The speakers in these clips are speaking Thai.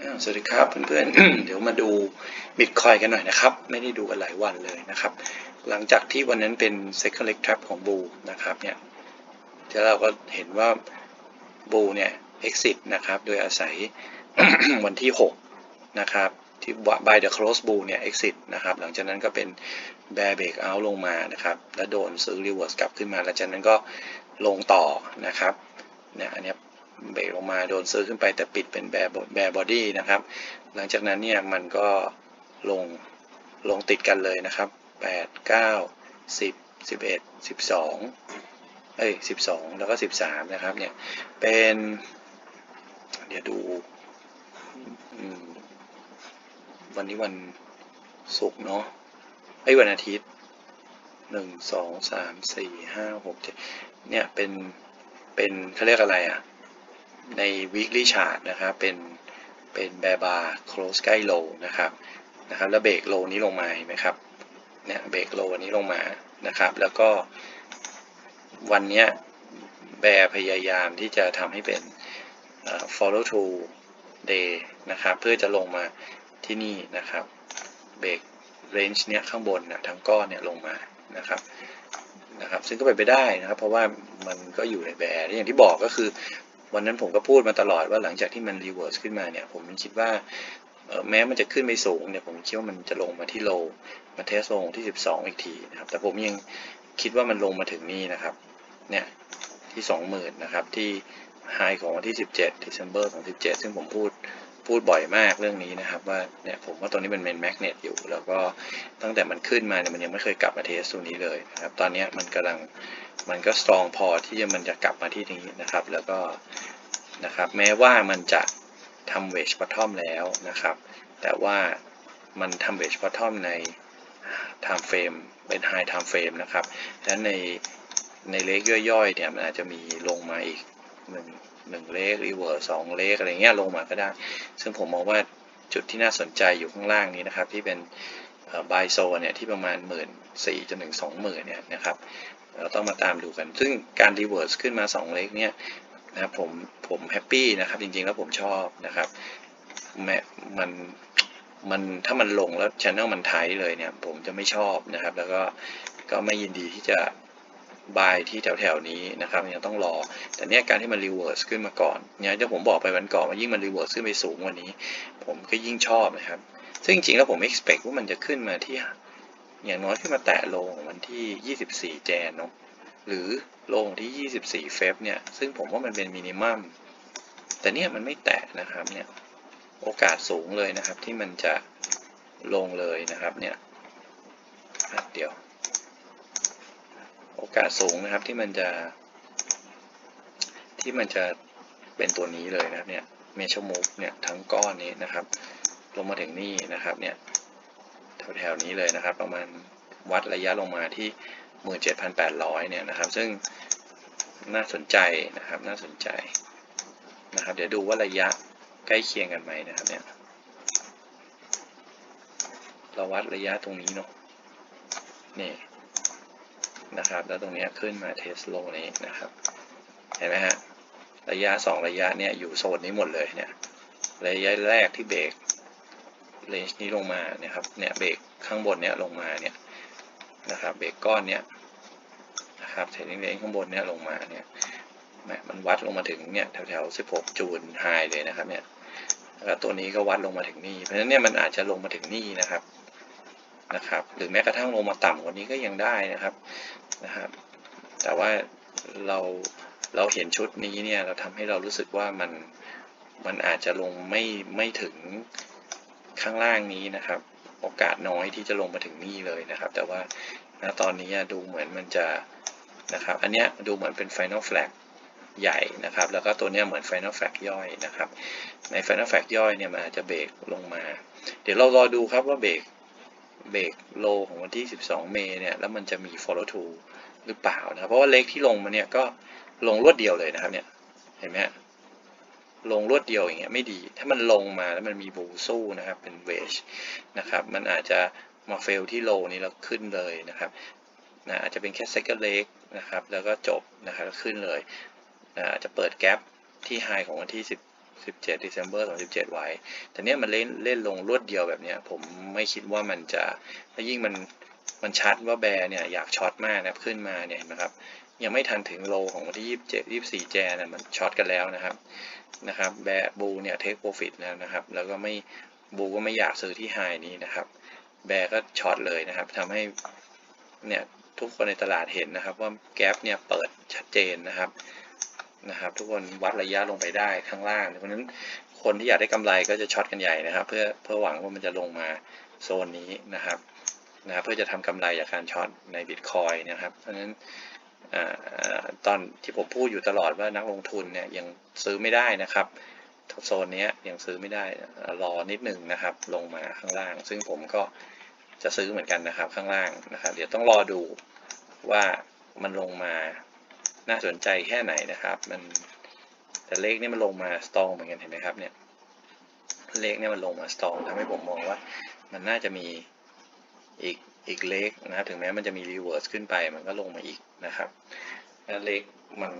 สวัสดีครับเพื่อนๆ เดี๋ยวมาดูบิตคอยกันหน่อยนะครับ ไม่ได้ดูกันหลายวันเลยนะครับ หลังจากที่วันนั้นเป็น second leg trap ของบูนะครับเนี่ยเดี๋ยวเราก็เห็นว่าบูเนี่ย exit นะครับ โดยอาศัยวันที่ 6 นะครับที่ by the close bull เนี่ย exit นะครับ หลังจากนั้นก็เป็น bear break out ลงมานะครับ แล้วโดนซื้อ reverse กลับขึ้นมา หลังจากนั้นก็ลงต่อนะครับเนี่ยอันนี้ เบรกลงมาโดนซื้อขึ้นไปแต่ปิดเป็นแบร์แบร์บอดี้นะครับ หลังจากนั้นเนี่ยมันก็ลงลงติดกันเลยนะครับ 8 9 10 11 12 เอ้ย 12 แล้วก็ 13 นะครับเนี่ยเป็น เดี๋ยวดู วันนี้วันศุกร์เนาะไอ้วันอาทิตย์ 1 2 3 4 5 6 7เนี่ยเป็นเป็นเขาเรียกอะไรอะ ใน weekly chart นะครับเป็นเป็นแบร์บาร์ close ใกล้ low นะครับนะครับแล้วเบรก low นี้ลงมาเห็นไหมครับเนี่ยเบรก low นี้ลงมานะครับ แล้วก็วันเนี้ยแบร์พยายามที่จะทำให้เป็น follow through day นะครับ เพื่อจะลงมาที่นี่นะครับเบรก range เนี้ยข้างบนนะทั้งก้อนเนี่ยลงมานะครับนะครับซึ่งก็เป็นไปได้นะครับ เพราะว่ามันก็อยู่ในแบร์อย่างที่บอกก็คือ วันนั้นผมก็พูดมาตลอดว่าหลังจากที่มันรีเวิร์สขึ้นมาเนี่ย ผมคิดว่าแม้มันจะขึ้นไปสูงเนี่ยผมคิดว่ามันจะลงมาที่โลมาเทสลงที่ 12 อีกทีนะครับ แต่ผมยังคิดว่ามันลงมาถึงนี่นะครับ เนี่ยที่ 20,000 นะครับ ที่ไฮของวันที่ 17 December 2017 ซึ่งผมพูด พูดบ่อยมากเรื่องนี้นะครับว่าเนี่ยผมว่าตอนนี้มันเป็นแมกเนตอยู่ แล้วก็ตั้งแต่มันขึ้นมาเนี่ยมันยังไม่เคยกลับมาเทสตรงนี้เลยนะครับตอนนี้มันกำลังมันก็สตรองพอที่จะมันจะกลับมาที่นี้นะครับ แล้วก็นะครับแม้ว่ามันจะทำเวชบอททอมแล้วนะครับ แต่ว่ามันทำเวชบอททอมใน time frame เป็น high time frame นะครับดังนั้นในในเลขย่อยๆเนี่ยมันอาจจะมีลงมาอีกหนึ่ง หนึ่งเลขรีเวิร์สสองเลขอะไรเงี้ยลงมาก็ได้ ซึ่งผมมองว่าจุดที่น่าสนใจอยู่ข้างล่างนี้นะครับ ที่เป็นบายโซเนี่ยที่ประมาณหมื่นสี่จนถึงสองหมื่นเนี่ยนะครับเราต้องมาตามดูกัน ซึ่งการรีเวิร์สขึ้นมา 2 เลขเนี่ยนะครับผมผมแฮปปี้นะครับ จริงๆแล้วผมชอบนะครับแม้มันมันถ้ามันลงแล้วช anel มันไทยเลยเนี่ย ผมจะไม่ชอบนะครับ แล้วก็ก็ไม่ยินดีที่จะ บายที่แถวๆนี้นะครับยังต้องรอ แต่เนี่ยการที่มันรีเวิร์สขึ้นมาก่อนเนี่ยที่ผมบอกไปวันก่อนว่ายิ่งมันรีเวิร์สขึ้นไปสูงว่านี้ ผมก็ยิ่งชอบนะครับ ซึ่งจริงๆแล้วผม expect ว่ามันจะขึ้นมาที่อย่างน้อยขึ้นมาแตะโลของวันที่ 24 แจนเนาะหรือโลงที่ 24 เฟบเนี่ย ซึ่งผมว่ามันเป็นมินิมัม แต่เนี่ยมันไม่แตะนะครับเนี่ย โอกาสสูงเลยนะครับที่มันจะลงเลยนะครับเนี่ยเดี๋ยว โอกาสสูงนะครับที่มันจะ ที่มันจะเป็นตัวนี้เลยนะครับเนี่ยเมชมูฟเนี่ยทั้งก้อนนี้นะครับ ลงมาถึงนี่นะครับเนี่ยแถวๆนี้เลยนะครับ ประมาณวัดระยะลงมาที่ 17,800 เนี่ยนะครับ ซึ่งน่าสนใจนะครับน่าสนใจนะครับ เดี๋ยวดูว่าระยะใกล้เคียงกันไหมนะครับเนี่ยเราวัดระยะตรงนี้เนาะนี่ นะครับ แล้วตรงนี้ขึ้นมาเทสโลนี้นะครับ เห็นไหมฮะ ระยะ 2 ระยะเนี่ยอยู่โซนนี้หมดเลยเนี่ย ระยะแรกที่เบรกเลนจ์นี้ลงมาเนี่ยครับ เนี่ยเบรกข้างบนเนี่ยลงมาเนี่ยนะครับ เบรกก้อนเนี่ยนะครับเทรนนิ่งเลนข้างบนเนี่ยลงมาเนี่ยแมมันวัดลงมาถึงเนี่ยแถวแถว16 จูนไฮเลยนะครับเนี่ยแล้วตัวนี้ก็วัดลงมาถึงนี่ เพราะฉะนั้นเนี่ยมันอาจจะลงมาถึงนี่นะครับ นะครับหรือแม้กระทั่งลงมาต่ำกว่านี้ก็ยังได้นะครับนะครับ แต่ว่าเราเราเห็นชุดนี้เนี่ยเราทำให้เรารู้สึกว่ามันมันอาจจะลงไม่ไม่ถึงข้างล่างนี้นะครับ โอกาสน้อยที่จะลงมาถึงนี่เลยนะครับ แต่ว่าณตอนนี้ดูเหมือนมันจะนะครับ อันเนี้ยดูเหมือนเป็น Final Flag ใหญ่นะครับ แล้วก็ตัวเนี้ยเหมือน Final Flag ย่อยนะครับ ใน Final Flag ย่อยเนี่ยมันอาจจะเบรกลงมา เดี๋ยวเรารอดูครับว่าเบรก เบรกโลของวันที่ 12 เมษเนี่ยแล้วมันจะมี follow through หรือเปล่านะครับเพราะว่าเล็กที่ลงมาเนี่ยก็ลงรวดเดียวเลยนะครับเนี่ยเห็นไหมฮะลงรวดเดียวอย่างเงี้ยไม่ดี ถ้ามันลงมาแล้วมันมีบูสู้นะครับเป็นเวชนะครับมันอาจจะมาเฟลที่โลนี้แล้วขึ้นเลยนะครับนะอาจจะเป็นแค่ second leg นะครับแล้วก็จบนะครับขึ้นเลยนะอาจจะเปิดแกลบที่ไฮของวันที่ 17 December 2017 ไว้ แต่เนี้ยมันเล่นเล่นลงรวดเดียวแบบเนี้ยผมไม่คิดว่ามันจะแล้วยิ่งมันมันชัดว่าแบร์เนี่ยอยากช็อตมากนะครับขึ้นมาเนี่ยเห็นไหมครับยังไม่ทันถึงโลของวันที่ 27 24 แจนนะมันช็อตกันแล้วนะครับนะครับแบร์บูเนี่ยเทคโปรฟิตแล้วนะครับ แล้วก็ไม่บูก็ไม่อยากซื้อที่ไฮนี้นะครับ แบร์ก็ช็อตเลยนะครับทำให้เนี่ยทุกคนในตลาดเห็นนะครับว่าแกลบเนี่ยเปิดชัดเจนนะครับ นะครับ ทุกคนวัดระยะลงไปได้ข้างล่าง เพราะฉะนั้นคนที่อยากได้กำไรก็จะช็อตกันใหญ่นะครับ เพื่อเพื่อหวังว่ามันจะลงมาโซนนี้นะครับนะครับ เพื่อจะทำกำไรจากการช็อตในบิตคอยนะครับ เพราะฉะนั้นอ่าตอนที่ผมพูดอยู่ตลอดว่านักลงทุนเนี่ยยังซื้อไม่ได้นะครับโซนนี้ยยังซื้อไม่ได้รอนิดหนึ่งนะครับ ลงมาข้างล่าง ซึ่งผมก็จะซื้อเหมือนกันนะครับข้างล่างนะครับ เดี๋ยวต้องรอดูว่ามันลงมา น่าสนใจแค่ไหนนะครับ มันแต่เลขนี่มันลงมาสตองเหมือนกันเห็นไหมครับเนี่ยเลขเนี่ยมันลงมาสตองทำให้ผมมองว่า มันน่าจะมีอีกอีกเลขนะครับถึงแม้มันจะมีรีเวิร์สขึ้นไปมันก็ลงมาอีกนะครับแล้วเลขมัน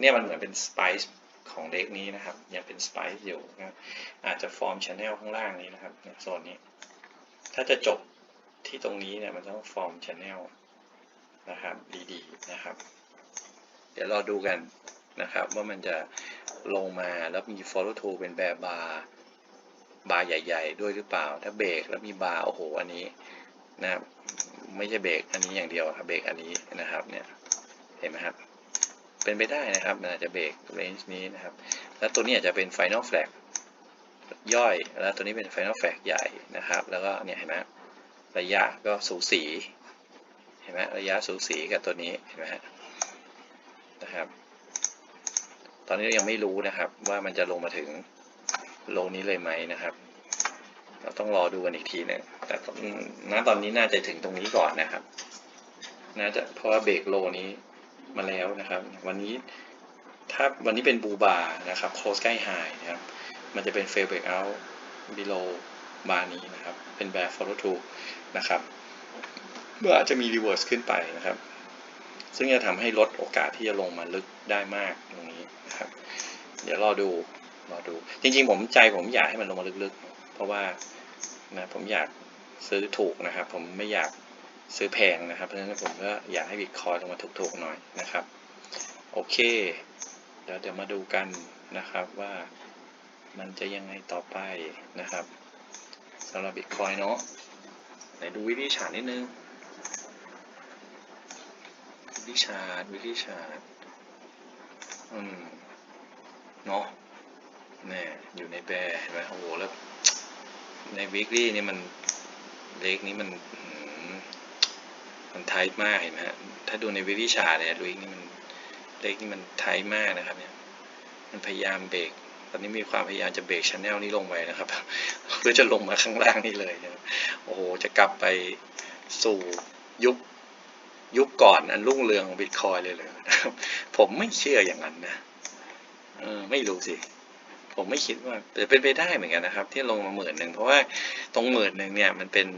เนี่ยมันเหมือนเป็นสไปซ์ของเด็กนี้นะครับ ยังเป็นสไปซ์อยู่นะอาจจะฟอร์มชแนลข้างล่างนี้นะครับโซนนี้ ถ้าจะจบที่ตรงนี้เนี่ยมันต้องฟอร์มชแนลนะครับดีๆนะครับ เดี๋ยวเราดูกันนะครับ ว่ามันจะลงมาแล้วมี follow through เป็นแบบบาร์บาร์ใหญ่ ๆ ด้วยหรือเปล่า ถ้าเบรกแล้วมีบาร์โอ้โหอันนี้นะครับไม่ใช่เบรกอันนี้อย่างเดียวครับเบรกอันนี้นะครับเนี่ยเห็นไหมครับเป็นไปได้นะครับมันอาจจะเบรกเรนจ์นี้นะครับ แล้วตัวนี้อาจจะเป็น Final Flag ย่อย แล้วตัวนี้เป็น Final Flag ใหญ่นะครับ แล้วก็เนี่ยเห็นไหมระยะก็สูสีเห็นไหมระยะสูสีกับตัวนี้เห็นไหมฮะ นะครับ ตอนนี้ยังไม่รู้นะครับ ว่ามันจะลงมาถึงโลนี้เลยไหมนะครับ เราต้องรอดูกันอีกทีหนึ่งแต่ณตอนนี้น่าจะถึงตรงนี้ก่อนนะครับ น่าจะเพราะว่าเบรกโลนี้มาแล้วนะครับ วันนี้ถ้าวันนี้เป็นบูบานะครับ close ใกล้ high นะครับ มันจะเป็น fail breakout below บาร์นี้นะครับ เป็น bear follow through นะครับเมื่ออาจจะมี reverse ขึ้นไปนะครับ ซึ่งจะทำให้ลดโอกาสที่จะลงมาลึกได้มากตรงนี้นะครับ เดี๋ยวรอดูรอดู จริงๆ ผมใจผมอยากให้มันลงมาลึกๆ เพราะว่านะผมอยากซื้อถูกนะครับ ผมไม่อยากซื้อแพงนะครับ เพราะฉะนั้นผมก็อยากให้บิตคอยลงมาถูกๆหน่อยนะครับ โอเคเดี๋ยวเดี๋ยวมาดูกันนะครับว่ามันจะยังไงต่อไปนะครับสำหรับบิตคอยเนาะไหนดูวิธีชาร์ตนิดนึง วิธีชาร์ตวิธีชาร์ตอืม เนาะแน่อยู่ในแบร์เห็นไหมโอ้โหแล้ว ในวิกฤตนี่มันเลขนี้มันมันไทป์มากเห็นไหมฮะ ถ้าดูในวิวิชาเนี่ยลุยนี่มันเลขนี่มันไทป์มากนะครับเนี่ย มันพยายามเบรก ตอนนี้มีความพยายามจะเบรกชแนลนี้ลงไปนะครับเพื่อจะลงมาข้างล่างนี่เลยนะโอ้โห จะกลับไปสู่ยุค ยุคก่อนอันรุ่งเรืองของบิตคอยเลยเลยนะครับผมไม่เชื่ออย่างนั้นนะเออไม่รู้สิ ผมไม่คิดว่าแต่เป็นไปได้เหมือนกันนะครับ ที่ลงมาหมื่นหนึ่งเพราะว่าตรงหมื่นหนึ่งเนี่ยมันเป็น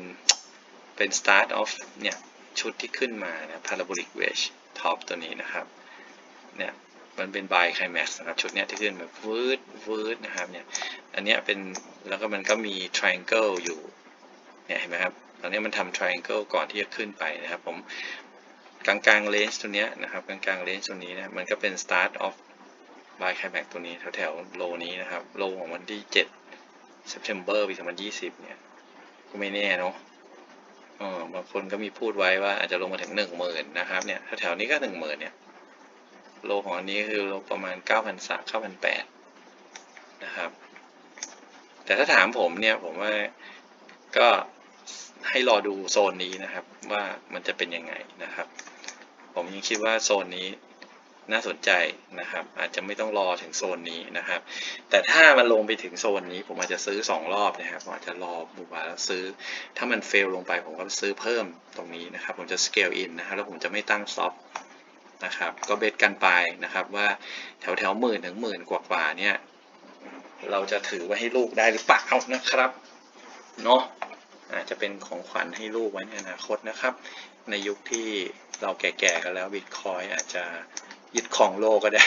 เป็น start of เนี่ยชุดที่ขึ้นมานะ parabolic wedge top ตัวนี้นะครับเนี่ยมันเป็น by climax นะครับชุดเนี้ยที่ขึ้นแบบวืดวืดนะครับเนี่ยอันเนี้ยเป็นแล้วก็มันก็มี triangle อยู่เนี่ยเห็นไหมครับตอนนี้มันทำ triangle ก่อนที่จะขึ้นไปนะครับ ผม กลางกลาง range ตัวนี้นะครับกลางกลาง range ตัวนี้นะมันก็เป็น start of by climax ตัวนี้แถวแถวโลนี้นะครับโลของวันที่ 7 September ปี 2020 เนี่ยก็ไม่แน่เนาะเออบางคนก็มีพูดไว้ว่าอาจจะลงมาถึงหนึ่งหมื่นนะครับเนี่ยแถวๆนี้ก็หนึ่งหมื่นเนี่ยโลของอันนี้คือโลประมาณเก้าพันสามเก้าพันแปดนะครับแต่ถ้าถามผมเนี่ยผมว่าก็ ให้รอดูโซนนี้นะครับว่ามันจะเป็นยังไงนะครับ ผมยังคิดว่าโซนนี้น่าสนใจนะครับ อาจจะไม่ต้องรอถึงโซนนี้นะครับ แต่ถ้ามันลงไปถึงโซนนี้ ผมอาจจะซื้อ 2 รอบนะครับผมอาจจะรอบูบาแล้วซื้อ ถ้ามันเฟลลงไปผมก็ซื้อเพิ่มตรงนี้นะครับ ผมจะ scale in นะครับแล้วผมจะไม่ตั้ง stop นะครับ ก็เบสกันไปนะครับว่าแถวแถวหมื่นถึงหมื่นกว่าๆเนี่ย เราจะถือไว้ให้ลูกได้หรือเปล่านะครับ เนาะ อาจจะเป็นของขวัญให้ลูกไว้ในอนาคตนะครับ ในยุคที่เราแก่ๆกันแล้วบิตคอยอาจจะยึดของโลกก็ได้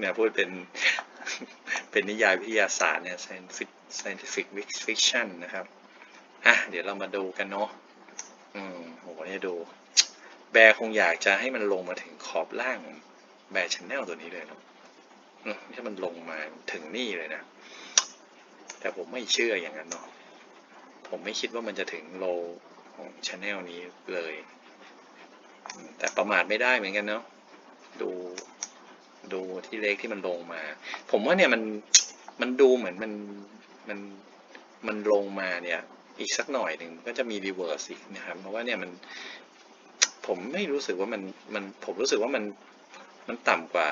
เนี่ยพูดเป็นเป็นนิยายวิทยาศาสตร์เนี่ย scientific scientific fiction นะครับ อะ เดี๋ยวเรามาดูกันเนาะ อืมโหเนี่ยดู แบร์คงอยากจะให้มันลงมาถึงขอบล่างแบร์ชแนลตัวนี้เลยเนาะอืมที่มันลงมาถึงนี่เลยนะ แต่ผมไม่เชื่ออย่างนั้นเนาะ ผมไม่คิดว่ามันจะถึงโลของชแนลนี้เลย แต่ประมาทไม่ได้เหมือนกันเนาะดูดูที่เลขที่มันลงมา ผมว่าเนี่ยมันมันดูเหมือนมันมันมันลงมาเนี่ยอีกสักหน่อยหนึ่งก็จะมีรีเวิร์สอีกนะครับ เพราะว่าเนี่ยมันผมไม่รู้สึกว่ามันมันผมรู้สึกว่ามันมันต่ำกว่า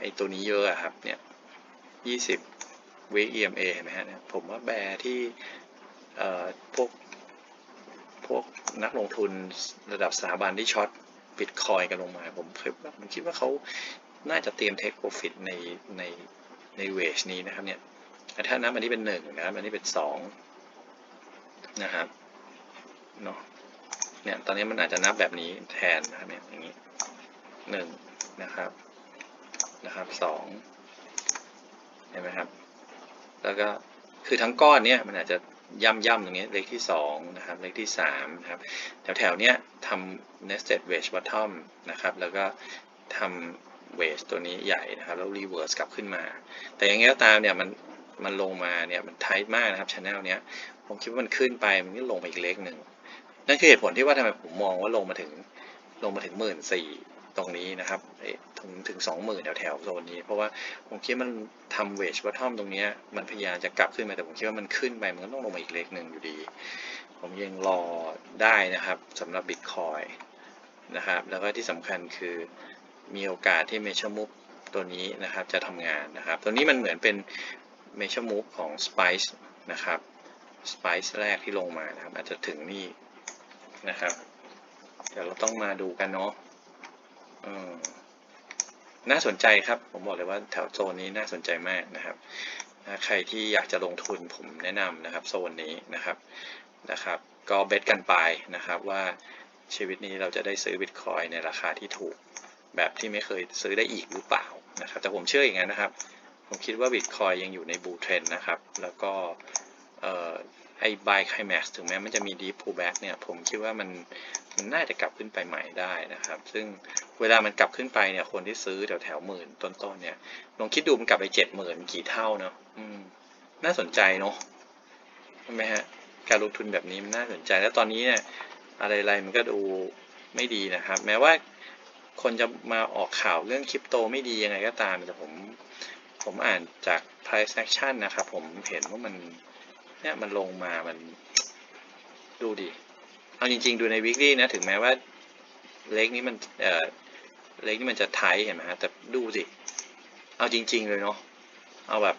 ไอ้ตัวนี้เยอะอะครับเนี่ยยี่สิบวิ EMA เห็นไหมฮะผมว่าแบร์ที่ พวกพวกนักลงทุนระดับสถาบันที่ช็อตบิตคอยกันลงมา ผมเคยผมคิดว่าเขาน่าจะเตรียมเทคโปรฟิตในในในเวชนี้นะครับเนี่ยถ้านับอันนี้เป็นหนึ่งนะครับอันนี้เป็นสองนะครับเนาะเนี่ยตอนนี้มันอาจจะนับแบบนี้แทนนะครับเนี่ยอย่างนี้หนึ่งนะครับนะครับสองเห็นไหมครับ แล้วก็คือทั้งก้อนเนี่ยมันอาจจะ ย่ำย่ำตรงนี้เลขที่สองนะครับเลขที่สามนะครับแถวแถวๆเนี้ยทำ nested wedge bottom นะครับแล้วก็ทำ wedge ตัวนี้ใหญ่นะครับแล้ว reverse กลับขึ้นมา แต่อย่างเงี้ยก็ตามเนี่ยมันมันลงมาเนี่ยมัน tight มากนะครับ channel เนี้ยผมคิดว่ามันขึ้นไปมันก็ลงไปอีกเลขหนึ่งนั่นคือเหตุผลที่ว่าทำไมผมมองว่าลงมาถึงลงมาถึงหมื่นสี่ ตรงนี้นะครับถึงถึงสองหมื่นแถวแถวโซนนี้ เพราะว่าผมคิดมันทำเวชวัตทอมตรงนี้มันพยายามจะกลับขึ้นมาแต่ผมคิดว่ามันขึ้นไปมันก็ต้องลงมาอีกเลขหนึ่งอยู่ดี ผมยังรอได้นะครับสำหรับบิตคอยนะครับแล้วก็ที่สำคัญคือมีโอกาสที่เมชมู v ตัวนี้นะครับจะทำงานนะครับ ตัวนี้มันเหมือนเป็นเมชมู v ของ Spice นะครับ Spice แรกที่ลงมานะครับอาจจะถึงนี่นะครับเดี๋ยวเราต้องมาดูกันเนาะ น่าสนใจครับ ผมบอกเลยว่าแถวโซนนี้น่าสนใจมากนะครับ ใครที่อยากจะลงทุนผมแนะนำนะครับโซนนี้นะครับนะครับ ก็เบสกันไปนะครับว่าชีวิตนี้เราจะได้ซื้อบิตคอยในราคาที่ถูกแบบที่ไม่เคยซื้อได้อีกหรือเปล่านะครับแต่ผมเชื่ออย่างนั้นนะครับ ผมคิดว่าบิตคอยยังอยู่ในบูเทรนนะครับ แล้วก็ เอ่อไอ้ buy climax ถึงแม้มันจะมี deep pullback เนี่ยผมคิดว่ามันมันน่าจะกลับขึ้นไปใหม่ได้นะครับ ซึ่งเวลามันกลับขึ้นไปเนี่ยคนที่ซื้อแถวแถวหมื่นต้นๆเนี่ยลองคิดดูมันกลับไปเจ็ดหมื่นกี่เท่าเนาะอืมน่าสนใจเนาะใช่ไหมฮะการลงทุนแบบนี้มันน่าสนใจแล้วตอนนี้เนี่ยอะไรๆมันก็ดูไม่ดีนะครับ แม้ว่าคนจะมาออกข่าวเรื่องคริปโตไม่ดียังไงก็ตามแต่ผมผมอ่านจาก price action นะครับ ผมเห็นว่ามัน เนี่ยมันลงมามันดูดิเอาจริง ๆ ดูใน weekly นะ ถึงแม้ว่าเล็กนี้มันเอ่อเล็กนี่มันจะไทยเห็นไหมฮะแต่ดูสิ เอาจริง ๆ เลยเนาะเอาแบบ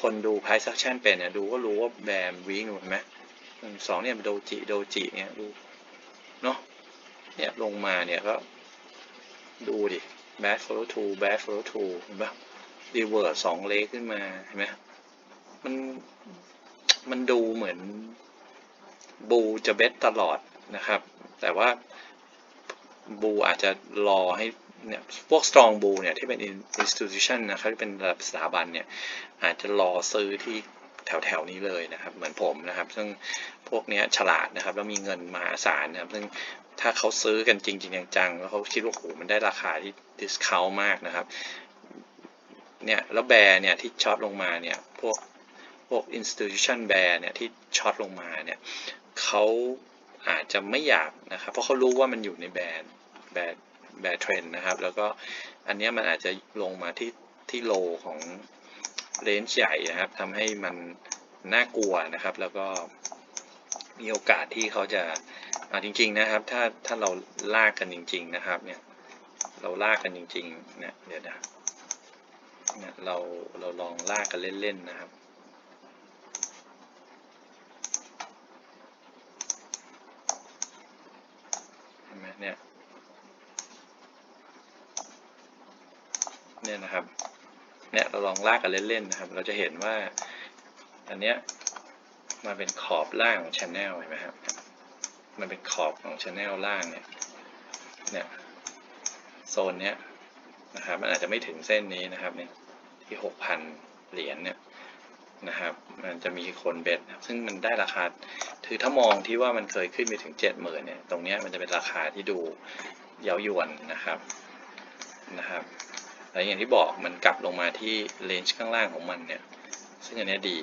คนดู price action เป็นเนี่ยดูก็รู้ว่าแบมวิ่งเห็นไหมสองเนี่ยโดจิโดจิเนี่ยดูเนาะเนี่ยลงมาเนี่ยก็ดูดิ back follow to back follow to เห็นปะ reverse สองเลขขึ้นมาเห็นไหมมัน มันดูเหมือนบูจะเบสตลอดนะครับ แต่ว่าบูอาจจะรอให้เนี่ยพวก strong บูเนี่ยที่เป็น institution นะครับที่เป็นระดับสถาบันเนี่ยอาจจะรอซื้อที่แถวแถวๆนี้เลยนะครับ เหมือนผมนะครับ ซึ่งพวกเนี้ยฉลาดนะครับ แล้วมีเงินมหาศาลนะครับ ซึ่งถ้าเขาซื้อกันจริงๆจังๆ แล้วเขาคิดว่าโอ้โหมันได้ราคาที่ discount มากนะครับ เนี่ย แล้วแบร์เนี่ยที่ช็อตลงมาเนี่ย พวก พวก institution bear เนี่ยที่ช็อตลงมาเนี่ยเขาอาจจะไม่อยากนะครับ เพราะเขารู้ว่ามันอยู่ในแบรนด์แบรนด์แบรนด์เทรนนะครับ แล้วก็อันเนี้ยมันอาจจะลงมาที่ที่โลของเลนจ์ใหญ่นะครับทำให้มันน่ากลัวนะครับ แล้วก็มีโอกาสที่เขาจะอาจริง ๆนะครับ ถ้าถ้าเราลากกันจริง ๆนะครับเนี่ยเราลากกันจริงๆเนี่ยเดี๋ยวนะเนี่ยเราเราลองลากกันเล่นๆนะครับ เนี่ย เนี่ยนะครับ เนี่ยเราลองลากกันเล่นๆนะครับ เราจะเห็นว่า อันเนี้ยมาเป็นขอบล่างของช anel เห็นไหมครับ มันเป็นขอบของช anel ล่างเนี่ย เนี่ยโซนเนี้ยนะครับ มันอาจจะไม่ถึงเส้นนี้นะครับเนี่ยที่หกพันเหรียญเนี่ย นะครับ มันจะมีคนเบสซึ่งมันได้ราคาคือถ้ามองที่ว่ามันเคยขึ้นไปถึงเจ็ดหมื่นเนี่ย ตรงนี้มันจะเป็นราคาที่ดูเย้ายวนนะครับนะครับแล้วอย่างที่บอกมันกลับลงมาที่เลนจ์ข้างล่างของมันเนี่ย ซึ่งอันนี้ดี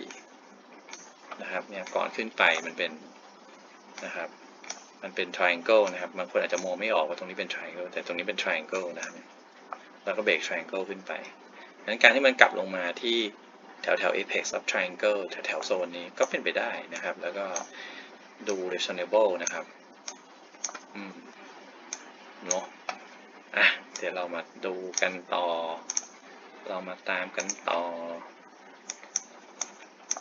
นะครับเนี่ยก่อนขึ้นไปมันเป็นนะครับ มันเป็น triangle นะครับบางคนอาจจะมองไม่ออกว่าตรงนี้เป็น triangle แต่ตรงนี้เป็น triangle นะครับแล้วก็เบรก triangle ขึ้นไปดังนั้นการที่มันกลับลงมาที่ แถวแถว apex of triangle แถวแถวโซนนี้ก็เป็นไปได้นะครับ แล้วก็ดู reasonable นะครับอืมเนาะอะเดี๋ยวเรามาดูกันต่อ เรามาตามกันต่อ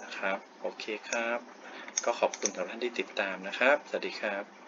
นะครับ โอเคครับ ก็ขอบคุณสำหรับท่านที่ติดตามนะครับ สวัสดีครับ